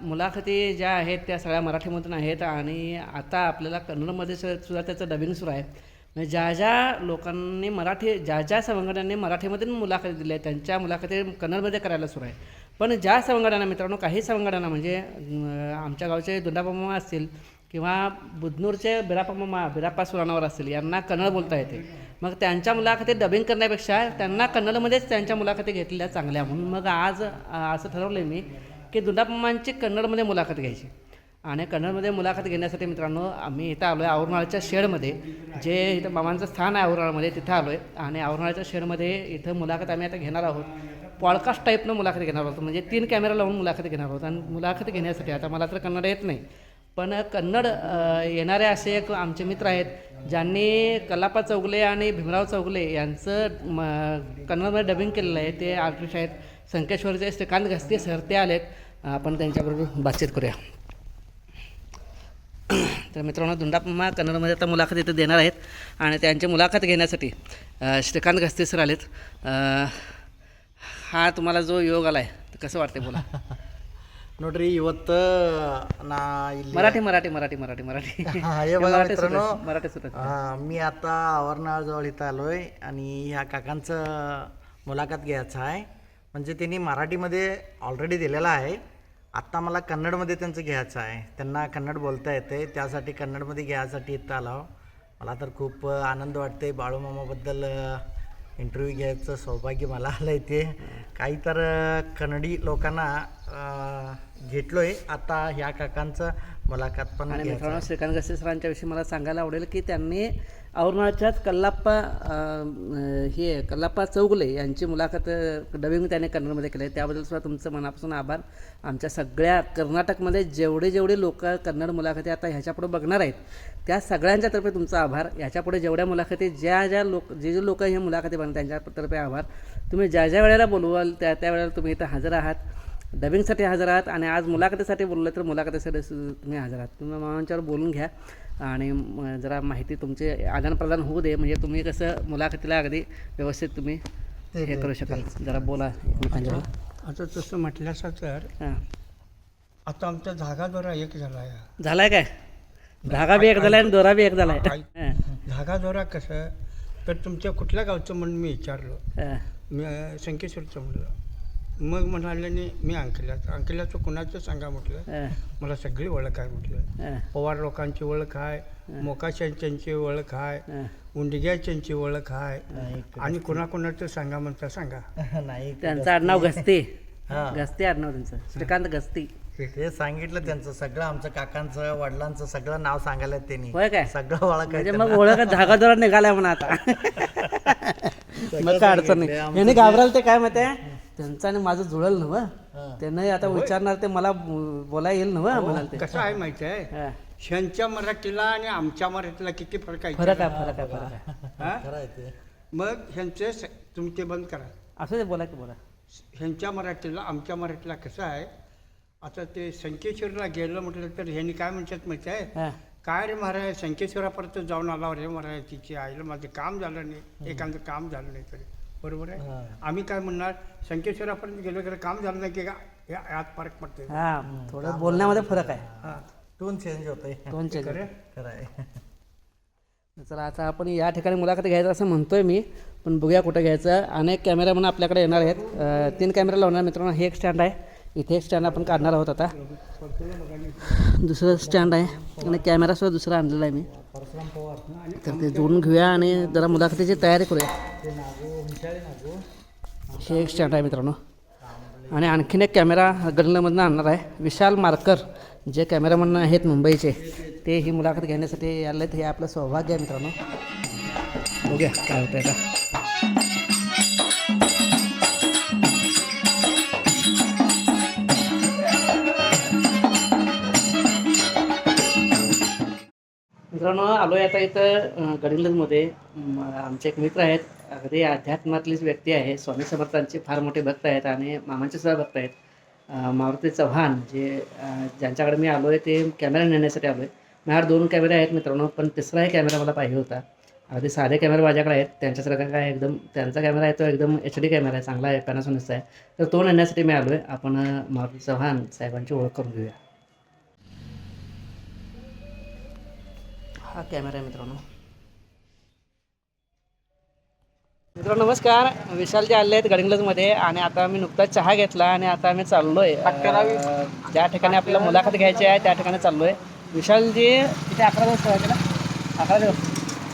मुलाखती ज्या आहेत त्या सगळ्या मराठीमधून आहेत आणि आता आपल्याला कन्नडमध्ये सुद्धा त्याचं डबिंग सुरू आहे. म्हणजे ज्या ज्या लोकांनी मराठी ज्या ज्या संघटनांनी मराठीमधून मुलाखती दिल्या आहेत त्यांच्या मुलाखती कन्नडमध्ये करायला सुरू आहे. पण ज्या संघटना मित्रांनो काही संघटना म्हणजे आमच्या गावचे दुंडापम्मा असतील किंवा बुधनूरचे बिरापामा बिराप्पा सुराणावर असतील यांना कन्नड बोलता येते. मग त्यांच्या मुलाखती डबिंग करण्यापेक्षा त्यांना कन्नडमध्येच त्यांच्या मुलाखती घेतलेल्या चांगल्या. म्हणून मग आज असं ठरवलं आहे मी की दुंडापम्मांची कन्नडमध्ये मुलाखत घ्यायची. आणि कन्नडमध्ये मुलाखत घेण्यासाठी मित्रांनो आम्ही इथं आलो आहे औरनाळच्या शेडमध्ये. जे इथं मामांचं स्थान आहे औरणाळमध्ये तिथं आलो आहे आणि औरनाळच्या शेडमध्ये इथं मुलाखत आम्ही आता घेणार आहोत. पॉडकास्ट टाईपनं मुलाखत घेणार आहोत. म्हणजे तीन कॅमेरा लावून मुलाखत घेणार आहोत. आणि मुलाखत घेण्यासाठी आता मला तर कन्नड येत नाही. पण कन्नड येणारे असे एक आमचे मित्र आहेत ज्यांनी कलापा चौगले आणि भीमराव चौगले यांचं म कन्नडमध्ये डबिंग केलेलं आहे. ते आर्टिस्ट आहेत. संकेश्वरचे श्रीकांत घस्ते सर ते आलेत आपण त्यांच्याबरोबर बातचीत करूया तर मित्रांनो दुंडापम्मा कन्नडमध्ये आता मुलाखत इथं देणार आहेत आणि त्यांची मुलाखत घेण्यासाठी अ, श्रीकांत घस्ते सर आलेत अ, हा तुम्हाला जो योग आला आहे कसं वाटते बोला ನೋಡ್ರಿ ಇವತ್ತು ನಾ ಇಲ್ಲಿ मराठी मराठी मराठी मराठी मराठी हा, हे बघा मराठी मित्रांनो सुटत- मराठी सुटत हा, मी आता आवरणाजवळ इथं आलोय आणि ह्या काकांचं मुलाखत घ्यायचं आहे म्हणजे त्यांनी मराठीमध्ये ऑलरेडी दिलेला आहे. आत्ता मला कन्नडमध्ये त्यांचं घ्यायचं आहे. त्यांना कन्नड बोलता येते त्यासाठी कन्नडमध्ये घ्यायसाठी इथं आलो मला तर खूप आनंद वाटते बाळूमामाबद्दल इंटरव्ह्यू घ्यायचं सौभाग्य मला आलं आहे ते. काही तर कन्नडी लोकांना अं, घेतलोय. आता ह्या काकांचं मुलाखत पण आणि मित्रांनो श्रीकांत गस्ते सरांच्या विषयी मला सांगायला आवडेल की त्यांनी औरणाच्याच कल्लाप्पा हे कल्लाप्पा चौगले यांची मुलाखत डबिंग त्याने कन्नडमध्ये केली. आहे त्याबद्दल सुद्धा तुमचं मनापासून आभार. आमच्या सगळ्या कर्नाटकमध्ये जेवढे जेवढे लोक कन्नड मुलाखती आता ह्याच्यापुढे बघणार आहेत त्या सगळ्यांच्यातर्फे तुमचा आभार. ह्याच्यापुढे जेवढ्या मुलाखती ज्या ज्या लोक जे जे लोक हे मुलाखती बनतात त्यांच्यातर्फे आभार. तुम्ही ज्या ज्या वेळेला बोलवाल त्या त्या वेळेला तुम्ही इथं हजर आहात. डबिंगसाठी हजर आहात आणि आज मुलाखतीसाठी बोललं तर मुलाखतीसाठी तुम्ही हजर आहात. तुम्ही मामांच्यावर बोलून घ्या आणि जरा माहिती तुमचे आदानप्रदान होऊ दे. म्हणजे तुम्ही कसं मुलाखतीला अगदी व्यवस्थित तुम्ही हे करू शकाल. जरा बोला आता तसं म्हटल्यास तर आता आमचा धागा दोरा एक झाला आहे झालाय काय? धागा बी एक झालाय आणि दोरा बी एक झालाय. धागा दोरा कसं? तर तुमच्या कुठल्या गावचं म्हणून मी विचारलो. मी संकेश्वरचं म्हणलं. मग म्हणाले नाही मी अंकल्याचं अंकल्याचं कुणाचं सांगा म्हटलं? हां, मला सगळी ओळख आहे म्हटलं. हां, पवार लोकांची ओळख आहे मोकाशांची ओळख आहे. उंडग्याच्यांची ओळख आहे. आणि कुणाकुणाचं सांगा म्हणता सांगा. नाही त्यांचं आडनाव गस्ते हा. गस्ते आडनाव त्यांचं. श्रीकांत गस्ती ते सांगितलं त्यांचं सगळं आमचं काकांचं वडिलांचं सगळं नाव सांगायला त्यांनी. होय काय? सगळं ओळख म्हणजे आहे मग ओळख धागा दोरा निघालाय म्हणा आता. मग काय अडचण नाही. यांनी घाबराल ते काय माहिती आहे? त्यांचं आणि माझं जुळल नव त्यांना आता विचारणार ते मला बो- बोला येईल नव म्हणाल ते. कसं आहे माहिती आहे? हा. ह्यांच्या मराठीला आणि आमच्या मराठीला किती फरक आहे फरक आहे फरक आहे फरक आहे. हा? मग ह्यांचे स- तुम्ही ते बंद करा. असं ते बोला की बोला. ह्यांच्या मराठीला आमच्या मराठीला कसं आहे? आता ते संकेश्वरला गेलं म्हटलं तर ह्यांनी काय म्हणतात माहिती आहे. काय रे महाराज संकेश्वरापर्यंत जाऊन आला रे महाराज तिची आईला माझं काम झालं नाही. एखादं काम झालं नाही तरी. बरोबर आहे. आम्ही काय म्हणणार संकेश्वरापर्यंत गेलो की काम झालं नाही की का? या- यात फरक पडते हा थोडं बोलण्यामध्ये फरक आहे. हा. टून चेंज होतंय. दोन चेंज खरं खरं आहे. चला आता आपण या ठिकाणी मुलाखत घ्यायचं असं म्हणतोय मी पण बघूया कुठं घ्यायचं. अनेक कॅमेरा म्हणून आपल्याकडे येणार आहेत. अं, तीन कॅमेरा लावणार मित्रांनो. हे एक स्टँड आहे. इथे एक स्टँड आपण काढणार आहोत आता. दुसरं स्टँड आहे. आणि कॅमेरासुद्धा दुसरा आणलेला आहे मी. तर ते जोडून घेऊया आणि जरा मुलाखतीची तयारी करूया. हे एक स्टँड आहे मित्रांनो. आणि आणखीन एक कॅमेरा गल्लमधनं आणणार आहे. विशाल मार्कर जे कॅमेरामन आहेत मुंबईचे ते ही मुलाखत घेण्यासाठी आले हे आपलं सौभाग्य आहे मित्रांनो. बघूया काय होतं का मित्रांनो आलो आहे आता इथं गडिंग्लजमध्ये. आमचे एक मित्र आहेत. अगदी अध्यात्मातलीच व्यक्ती आहे. स्वामी समर्थांचे फार मोठे भक्त आहेत आणि मामांचे सुद्धा भक्त आहेत. मारुती चव्हाण जे ज्यांच्याकडे मी आलो आहे ते कॅमेरा नेण्यासाठी आलो आहे माझ्याकडे दोन कॅमेरे आहेत मित्रांनो पण तिसराही कॅमेरा मला पाहिजे होता. अगदी साधे कॅमेरे माझ्याकडे आहेत. त्यांच्यासारखा काय एकदम त्यांचा कॅमेरा आहे तो एकदम एच डी कॅमेरा आहे. चांगला आहे पॅनासोनिकचा आहे. तर तो नेण्यासाठी मी आलो आहे आपण मारुती चव्हाण साहेबांची ओळख करून घेऊया. हा कॅमेरा आहे मित्रांनो. मित्रांनो नमस्कार. विशालजी आले आहेत गडिंग्लजमध्ये आणि आता मी नुकताच चहा घेतला आणि आता आम्ही चाललोय. आहे ज्या ठिकाणी आपल्याला मुलाखत घ्यायची आहे त्या ठिकाणी चाललोय. विशालजी तिथे अकरा दिवस सेवा केला अकरा दिवस.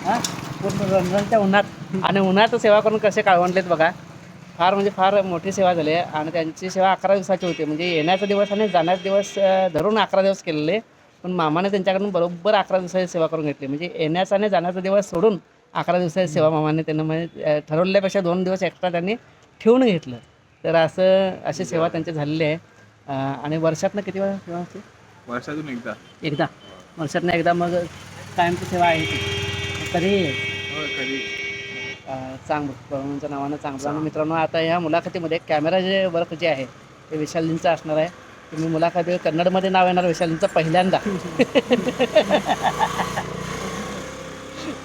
हां? पूर्ण उन्हात. आणि उन्हात सेवा करून कसे काळवंडलेत बघा. फार म्हणजे फार मोठी सेवा झाली आहे. आणि त्यांची सेवा अकरा दिवसाची होती. म्हणजे येण्याचा दिवस आणि जाण्याचा दिवस धरून अकरा दिवस केलेले. पण मामाने त्यांच्याकडून बरोबर अकरा दिवसाची सेवा करून घेतली. म्हणजे येण्याचा आणि जाण्याचा दिवस सोडून अकरा दिवसाची सेवा मामाने त्यांना म्हणजे ठरवल्यापेक्षा दोन दिवस एक्स्ट्रा त्यांनी ठेवून घेतलं. तर असं अशी सेवा त्यांची झालेली आहे. आणि वर्षातनं किती वेळा सेवा असते? वर्षातून एकदा. एकदा. वर्षातनं एकदा मग कायमची सेवा आहे ती. कधी हो कधी? अं, चांग प्रभूंच्या नावानं चांगलं. आणि मित्रांनो आता या मुलाखतीमध्ये कॅमेरा जे वर्क जे आहे ते विशालजींचं असणार आहे. तुम्ही मुलाखती कन्नडमध्ये नाव येणार विशालजींचं पहिल्यांदा.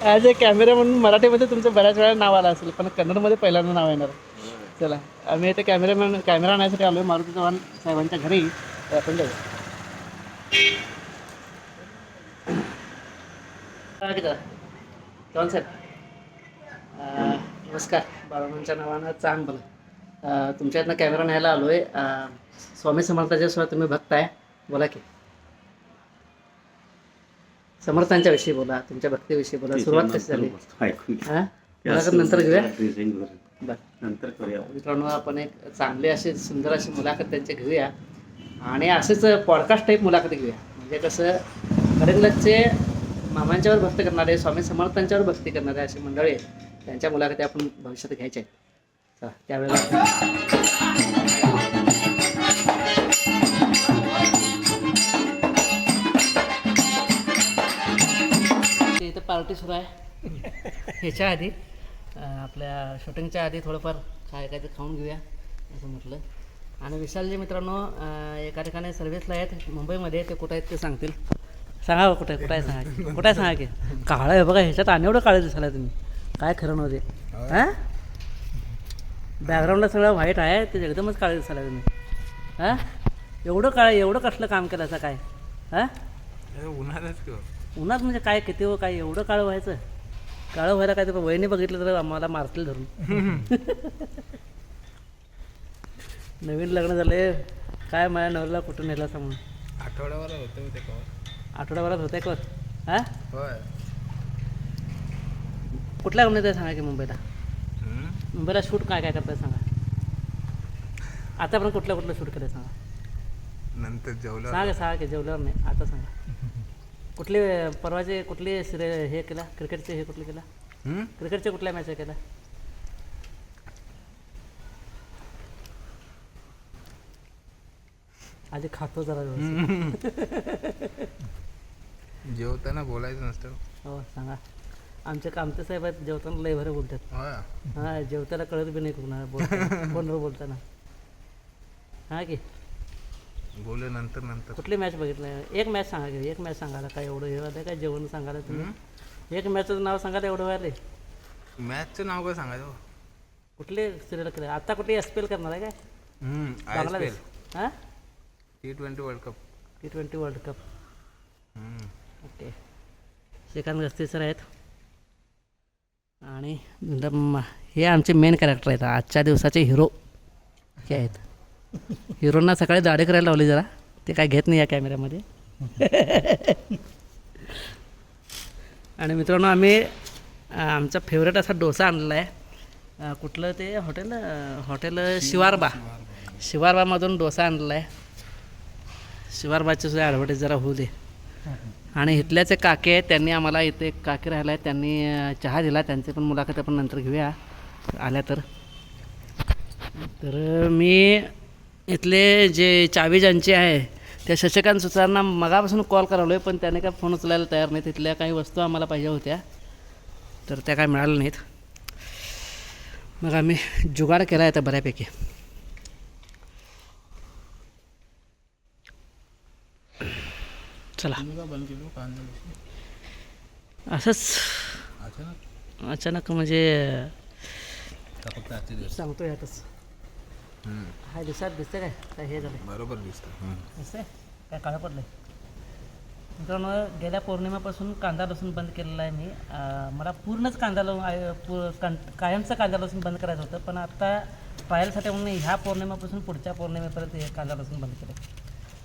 ॲज अ कॅमेरा म्हणून मराठीमध्ये तुमचं बऱ्याच वेळा नाव आलं असेल पण कन्नडमध्ये पहिल्यांदा नाव येणार. चला आम्ही इथे कॅमेरामॅन कॅमेरा आणण्यासाठी आलो आहे मारुती चव्हाण साहेबांच्या घरी. तर आपण जाऊ चव्हाण साहेब. नमस्कार. बाळांच्या नावानं चांग बोला अं, तुमच्या इथनं कॅमेरा न्यायला आलो आहे स्वामी समर्थाच्या सुद्धा तुम्ही भक्त आहे बोला की. समर्थांच्या विषयी बोला तुमच्या भक्तीविषयी बोला. सुरुवात कशी झाली? नंतर घेऊया? नंतर करूया. मित्रांनो आपण एक चांगली अशी सुंदर अशी मुलाखत त्यांची घेऊया. आणि असेच पॉडकास्ट टाईप मुलाखत घेऊया. म्हणजे कसं कडिंगलजचे मामांच्यावर भक्ती करणारे स्वामी समर्थांच्यावर भक्ती करणारे अशी मंडळी आहेत. त्यांच्या मुलाखती आपण भविष्यात घ्यायच्या आहेत. त्यावेळेला इथं पार्टी सुरू आहे. ह्याच्या आधी आपल्या शूटिंगच्या आधी थोडंफार काय काय ते खाऊन घेऊया असं म्हटलं. आणि विशालजी मित्रांनो एका ठिकाणी सर्व्हिसला आहेत. मुंबईमध्ये ते कुठं आहेत ते सांगतील. सांगा बा कुठं आहे कुठं आहे सांगा की. कुठं आहे सांगा की. काळं आहे बघा ह्याच्यात आणि एवढं काळं दिसायला तुम्ही. काय खरं नव्हते हां? बॅकग्राऊंडला सगळं व्हाईट आहे ते एकदमच काळं दिसायला तुम्ही हां? एवढं काळं एवढं कसलं काम केलं असं काय? हां? उन्हाळ्याच किंवा उन्हात म्हणजे काय किती हो काय एवढं काळं व्हायचं? काळं व्हायला काय तर वहिनी बघितलं तर आम्हाला मारतील धरून. नवीन लग्न झाले काय माझ्या नवऱ्याला कुठं नेला सांगून आठवड्यावर होतं ते कवर आठवड्याभरात होते का? हां? कुठल्या कंपनीत आहे सांगा की मुंबईला? मुंबईला शूट काय काय करताय सांगा. आता पण कुठलं कुठलं शूट केलं सांगा. नंतर जेवलं सांगा सांगा की जेवल्यावर नाही आता सांगा. कुठली परवाचे कुठली सिरियल हे केला क्रिकेटचे हे कुठले केला? क्रिकेटच्या कुठल्या मॅच केला? आधी खातो जरा. जेवताना बोलायचं नसतं. हो सांगा. आमचे कामते साहेब आहेत जेवताना लय भरे बोलतात. हां. जेवताना कळत बी नाही कुणा फोनवर बोलताना. हां की? बोलू नंतर नंतर. कुठली मॅच बघितलं? एक मॅच सांगा की एक मॅच सांगायला काय एवढं हे व्हायला काय जेवण सांगायला तुम्ही? एक मॅचचं नाव सांगायला एवढं व्हायले मॅचचं नाव काय सांगायचं? कुठले सिरियल केले आता कुठली एस पी एल करणार आहे काय? बांगलादेश. हां? T twenty world cup T twenty world cup okay Shrikant Gasti sir आहेत. आणि एकदम हे आमचे मेन कॅरेक्टर आहेत. आजच्या दिवसाचे हिरो हे आहेत. हिरोंना सकाळी दाढी करायला लावली जरा. ते काय घेत नाही या कॅमेऱ्यामध्ये आणि मित्रांनो आम्ही आमचा फेवरेट असा डोसा आणलेला आहे कुठलं ते? Hotel hotel Shivarba. शिवारबामधून डोसा आणलेला आहे शिवारबाची सुद्धा ॲडव्हर्टाईज जरा होऊ दे. आणि इथल्याचे काके आहेत त्यांनी आम्हाला इथे एक काके राहिला त्यांनी चहा दिला त्यांची पण मुलाखत आपण नंतर घेऊया. आल्या तर. तर मी इथले जे चावी ज्यांचे आहे त्या शशिकांत सुतारांना मगापासून कॉल करावलो आहे पण त्याने काय फोन उचलायला तयार नाही तिथल्या काही वस्तू आम्हाला पाहिजे होत्या. तर त्या काय मिळाल्या नाहीत. मग आम्ही जुगाड केला आहे आता बऱ्यापैकी. चला. बंद केलो कांदा असंच. अचानक? अचानक म्हणजे का फक्त आजचे दिवस? सांगतो यातच हम्म. हा दिसत दिसते काय? काय हे झालं बरोबर दिसतं. दिसतंय? काय काळं पडलंय? मित्रांनो गेल्या पौर्णिमेपासून कांदा लसूण बंद केलेला आहे मी. मला पूर्णच कांदा लसूण कां- कायमचं कांदा लसूण बंद करायचं होतं पण आता ट्रायलसाठी म्हणून ह्या पौर्णिमेपासून पुढच्या पौर्णिमेपर्यंत हे कांदा लसूण बंद केलं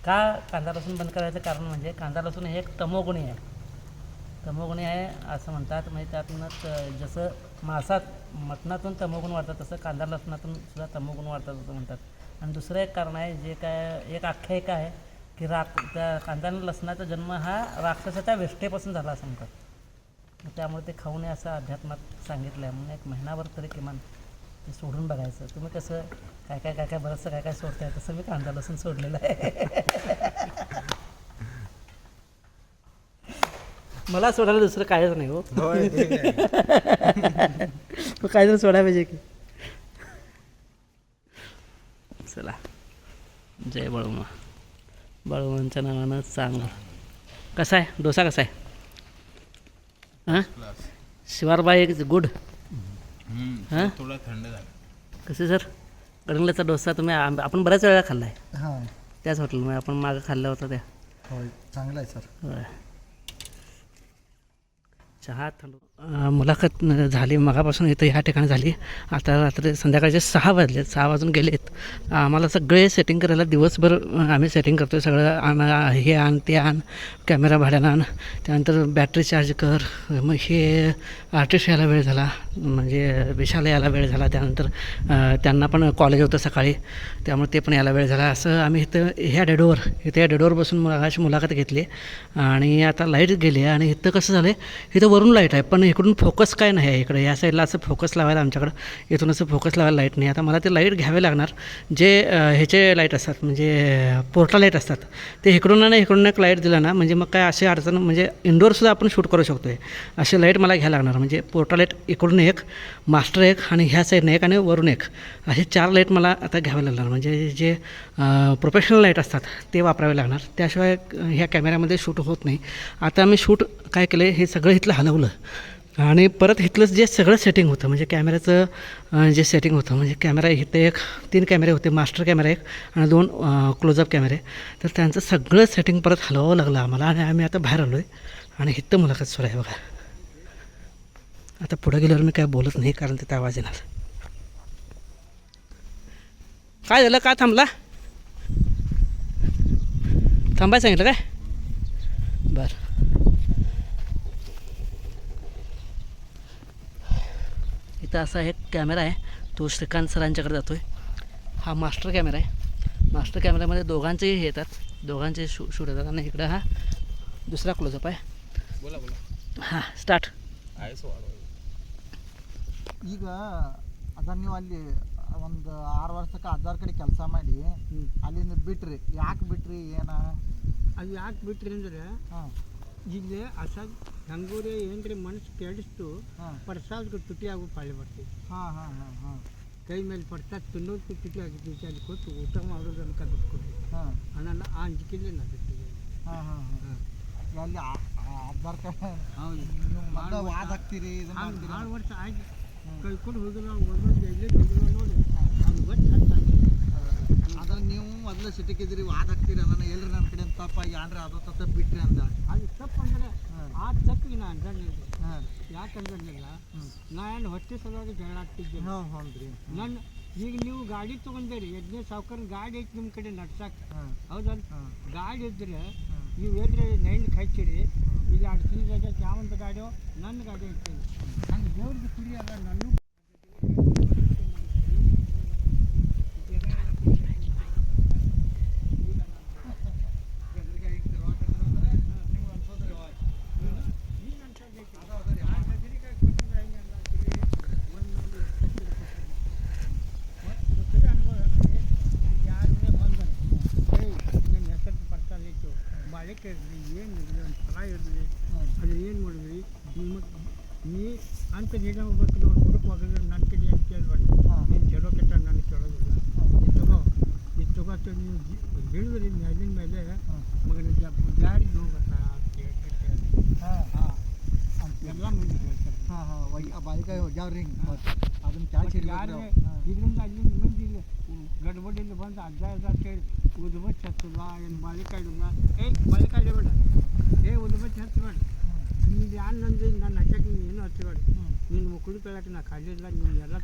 का कांदा लसूण बंद करायचं कारण म्हणजे कांदा लसूण हे एक तमोगुणी आहे. तमोगुणी आहे असं म्हणतात. म्हणजे त्यातून जसं मांसात मटणातून तमोगुण वाढतात तसं कांदा लसणातून सुद्धा तमोगुण वाढतात असं म्हणतात. आणि दुसरं एक कारण आहे जे काय एक आख्यायिका आहे की राख त्या कांदा लसणाचा जन्म हा राक्षसाच्या वेष्टेपासून झाला असं म्हणतात. त्यामुळे ते खाऊ नये असं अध्यात्मात सांगितलं आहे म्हणून एक महिनाभर तरी किमान ते सोडून बघायचं. तुम्ही कसं काय काय काय काय बरंचसं काय काय सोडताय? तसं मी कांदा लसूण सोडलेलं आहे. मला सोडायला दुसरं कायच नाही हो. मग काय जण सोडायला पाहिजे की. चला. जय बळुमा बळवंच्या नावानं चांगलं. कसा आहे? डोसा कसा आहे? हां. Shivarbai is good. हा? थोडा थंड झाला. कसे सर? गडंगल्याचा डोसा तुम्ही आपण बऱ्याच वेळा खाल्ला आहे हां. त्याच हॉटेलमध्ये आपण मागं खाल्ला होता त्या. होय चांगलं आहे सर. होय. चहा थंड मुलाखत झाली मगापासून इथं ह्या ठिकाणी झाली. आता रात्री संध्याकाळचे सहा वाजले सहा वाजून गेलेत. आम्हाला सगळे सेटिंग करायला दिवसभर आम्ही सेटिंग करतो आहे सगळं आण हे आण ते आण कॅमेरा भाड्यानं आण. त्यानंतर बॅटरी चार्ज कर. मग हे आर्टिस्ट यायला वेळ झाला म्हणजे विशाल यायला वेळ झाला. त्यानंतर त्यांना पण कॉलेज होतं सकाळी. त्यामुळे ते पण यायला वेळ झाला. असं आम्ही इथं ह्या डेडोवर इथं या डेडोवर बसून मगाशी मुलाखत घेतली. आणि आता लाइट गेली आणि इथं कसं झालं आहे इथं वरून लाइट आहे. पण इकडून फोकस काय नाही आहे इकडे. या साईडला असं फोकस लावायला आमच्याकडं. इथून असं फोकस लावायला लाइट नाही. आता मला ते लाइट घ्यावे लागणार. जे ह्याचे लाइट असतात म्हणजे पोर्टा लाइट असतात. ते इकडून ना इकडून एक लाइट दिलं ना म्हणजे मग काय असे अडचण म्हणजे इंडोरसुद्धा आपण शूट करू शकतो आहे असे लाइट मला घ्यायला लागणार. म्हणजे पोर्टा लाइट इकडून एक मास्टर एक आणि ह्या साईडने एक आणि वरून एक. असे चार लाइट मला आता घ्यावे लागणार. म्हणजे जे प्रोफेशनल लाइट असतात ते वापरावे लागणार. त्याशिवाय ह्या कॅमेऱ्यामध्ये शूट होत नाही. आता मी शूट काय केलं हे सगळं इथलं हलवलं. आणि परत इथलंच जे सगळं सेटिंग होतं म्हणजे कॅमेऱ्याचं जे सेटिंग होतं म्हणजे कॅमेरा इथे एक तीन कॅमेरे होते मास्टर कॅमेरा एक आणि दोन क्लोजअप कॅमेरे. तर त्यांचं सगळं सेटिंग परत हलवावं लागलं आम्हाला आणि आम्ही आता बाहेर आलो आहे आणि इथं मुलाखत सुरू आहे बघा. आता पुढे गेल्यावर मी काय बोलत नाही कारण तिथे आवाज येणार. काय झालं? का थांबला? थांबाय सांगितलं काय? बरं. इथं असा एक कॅमेरा आहे तो श्रीकांत सरांच्याकडे जातो आहे हा मास्टर कॅमेरा आहे मास्टर कॅमेऱ्यामध्ये दोघांचेही हे येतात दोघांचे शू शूट येतात आणि इकडं हा दुसरा क्लोजअप आहे बोला बोला हां ಸ್ಟಾರ್ಟ್ ಆಯ್ಸು ವಾಡುವ. ಈಗ ಅದ ನೀವು ಅಲ್ಲಿ ಒಂದು ಆರು ವರ್ಷಕ್ಕೆ ಹಜಾರ್ ಕಡೆ ಕೆಲಸ ಮಾಡಿ ಅಲ್ಲಿಂದ ಬಿಟ್ರಿ ಯಾಕೆ ಬಿಟ್ರಿ ಏನ ಅದು ಯಾಕೆ ಬಿಟ್ರಿ ಅಂದ್ರೆ ಇಲ್ಲಿ ಅಸಾ ಹೆಂಗೂರಿ ಏನ್ರಿ ಮನಸ್ಸು ಕೆಡಿಸ್ತು ಪ್ರಸಾದಕ್ಕೆ ತುಟಿ ಆಗು ಪಾಳಿ ಬರ್ತೀವಿ ಹಾಂ ಹಾಂ ಹಾಂ ಹಾಂ. ಕೈ ಮೇಲೆ ಪ್ರಸಾದ ತಿನ್ನೋದಕ್ಕೂ ತುಟಿ ಆಗಿದ್ದು ಅಲ್ಲಿ ಕೊಟ್ಟು ಊಟ ಮಾಡೋದು ಅನ್ಕ ಬಿಟ್ಕೊಡ್ರಿ ಹಾಂ. ಅನ್ನ ಆ ಅಂಜಿಕೆಲ್ಲೇ ನಾ ಬಿಟ್ಟಿದ್ದೆ ಹಾಂ ಹಾಂ ಹಾಂ. ಅಲ್ಲಿ ಬರ್ತಾರೆ ಹೌದು. ಆರು ವಾದ ಹಾಕ್ತೀರಿ ಭಾಳ ವರ್ಷ ಆಗಿ ಕಳ್ಕೊಂಡು ಹೋಗಿಲ್ಲ ಒಂದೊಂದು ಎಲ್ಲೇ ಹೋಗಿಲ್ಲ ನೋಡಿ ಅದ್ರ ನೀವು ಮೊದಲು ಸಿಟಿಕಿದ್ರಿ ವಾದ ಹಾಕ್ತೀರಿ ಅದನ್ನ ಎಲ್ರಿ ನನ್ನ ಕಡೆ ತಪ್ಪ ಯಾನ್ರಿ ಅದು ತಪ್ಪ ಬಿಟ್ರಿ ಅಂದ. ಅದು ತಪ್ಪು ಅಂದ್ರೆ ಆ ತಪ್ಪಿಗೆ ನಾ ಅಂಜಂಗಿಲ್ಲ ಹಾಂ ಯಾಕಂದ್ರಲ್ಲ ನಾ ಏನು ಹೊಟ್ಟೆ ಸಲುವಾಗಿ ಜಗಳ ಆಗ್ತಿದ್ದೆ ಹ್ಞೂ ಹ್ಞೂ ನನ್ನ ಈಗ ನೀವು ಗಾಡಿ ತೊಗೊಂಡಿರಿ ಯಜ್ಞ ಸಾವುಕಾರ ಗಾಡಿ ಐತಿ ನಿಮ್ಮ ಕಡೆ ನಡ್ಸಕ್ಕೆ ಹೌದಲ್ ಹೌದಲ್ಲ? ಗಾಡಿ ಇದ್ರೆ ನೀವು ಏನ್ರಿ ನೈನ್ಗೆ ಹಚ್ಚಿರಿ ಇಲ್ಲಿ ಅಡ್ತೀನಿ ಯಾವಂತ ಗಾಡಿಯೋ ನನ್ನ ಗಾಡಿ ಐತಿ. ಹಂಗೆ ದೇವ್ರಿಗೆ ಕುಡಿಯಲ್ಲ ನನ್ನ ನನ್ನ काय ज्यावर रिंग आपण चार यार ఇక్కడంతా అన్ని మంది గడబడి బంద్ అడ్డాయి ఉదమ చేస్తుందా ఆయన బలికాయడుందా ఏ బలికాయడే బిడ్డ ఏ ఉదమ చేస్తున్నాడు నీ దాన్నందు నన్ను అచ్చకి నేను వచ్చేవాడు నేను ముక్కుడు పిల్లకి నా కళ్ళ నేను ఎలా